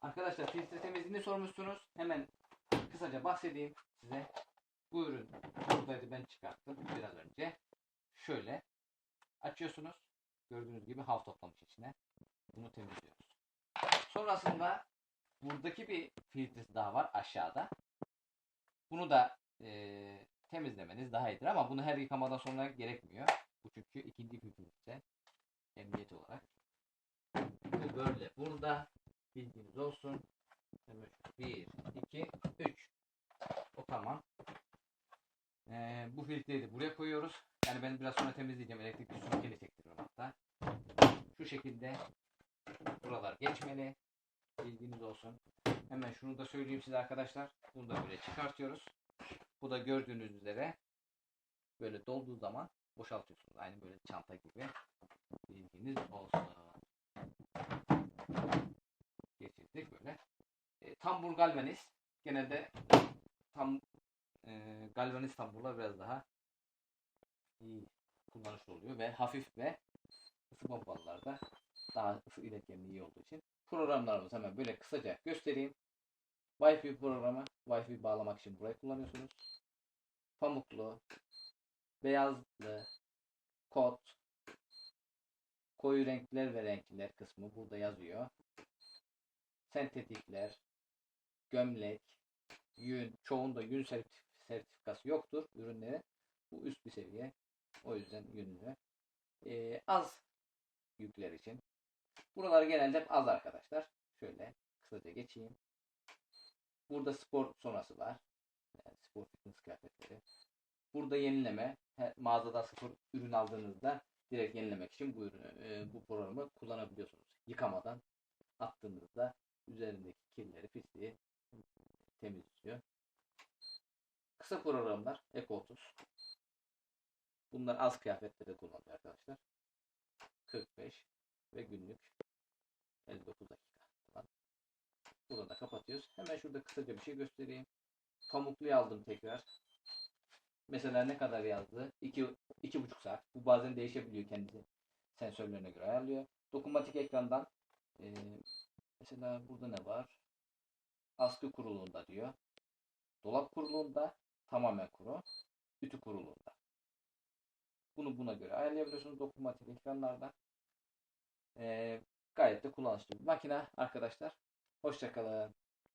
Arkadaşlar filtre temizliğini sormuşsunuz. Hemen kısaca bahsedeyim size. Bu ürün buradaydı ben çıkarttım biraz önce. Şöyle açıyorsunuz. Gördüğünüz gibi hav toplamış içine. Bunu temizliyoruz. Sonrasında buradaki bir filtresi daha var aşağıda. Bunu da eee, temizlemeniz daha iyidir ama bunu her yıkamadan sonra gerekmiyor. Bu çünkü ikinci filtre. Emniyet olarak. Ve böyle burada bilginiz olsun. Şu 1, 2, 3. O tamam. Ee, bu filtreyi de buraya koyuyoruz. Yani ben biraz sonra temizleyeceğim. Elektrikli süpürgeyle çektiriyorum hatta. Şu şekilde buralar geçmeli. Bilginiz olsun. Hemen şunu da söyleyeyim size arkadaşlar. Bunu da böyle çıkartıyoruz. Bu da gördüğünüz üzere böyle dolduğu zaman boşaltıyorsunuz. Aynı böyle çanta gibi. Bilginiz olsun. Geçirdik böyle. E, tambur galvaniz. Genelde tam e, galvaniz tamburlar biraz daha iyi kullanışlı oluyor ve hafif ve ısı pompalılarda daha ısı iletkenliği iyi olduğu için programlarımızı hemen böyle kısaca göstereyim. Wi-Fi programı, Wi-Fi bağlamak için burayı kullanıyorsunuz. Pamuklu, beyazlı, kod, koyu renkler ve renkliler kısmı burada yazıyor. Sentetikler, gömlek, yün, çoğunda yün sertif- sertifikası yoktur ürünlerin. Bu üst bir seviye. O yüzden yünlü. Ee, az yükler için. Buralar genelde az arkadaşlar. Şöyle kısaca geçeyim. Burada spor sonrası var. Yani spor fitness kıyafetleri. Burada yenileme. Mağazada sıfır ürün aldığınızda direkt yenilemek için bu ürünü, e, bu programı kullanabiliyorsunuz. Yıkamadan attığınızda üzerindeki kirleri, pisliği Kısa programlar Eco 30. Bunlar az kıyafetlerde kullanılıyor arkadaşlar. 45 ve günlük 59 dakika. Burada da kapatıyoruz. Hemen şurada kısaca bir şey göstereyim. Pamukluyu aldım tekrar. Mesela ne kadar yazdı? 2 2,5 saat. Bu bazen değişebiliyor kendisi. Sensörlerine göre ayarlıyor. Dokunmatik ekrandan eee, mesela burada ne var? Askı kuruluğunda diyor. Dolap kuruluğunda tamamen kuru. Ütü kuruluğunda. Bunu buna göre ayarlayabiliyorsunuz dokunmatik ekranlardan. Eee, gayet de kullanışlı bir makine arkadaşlar. Hoşçakalın.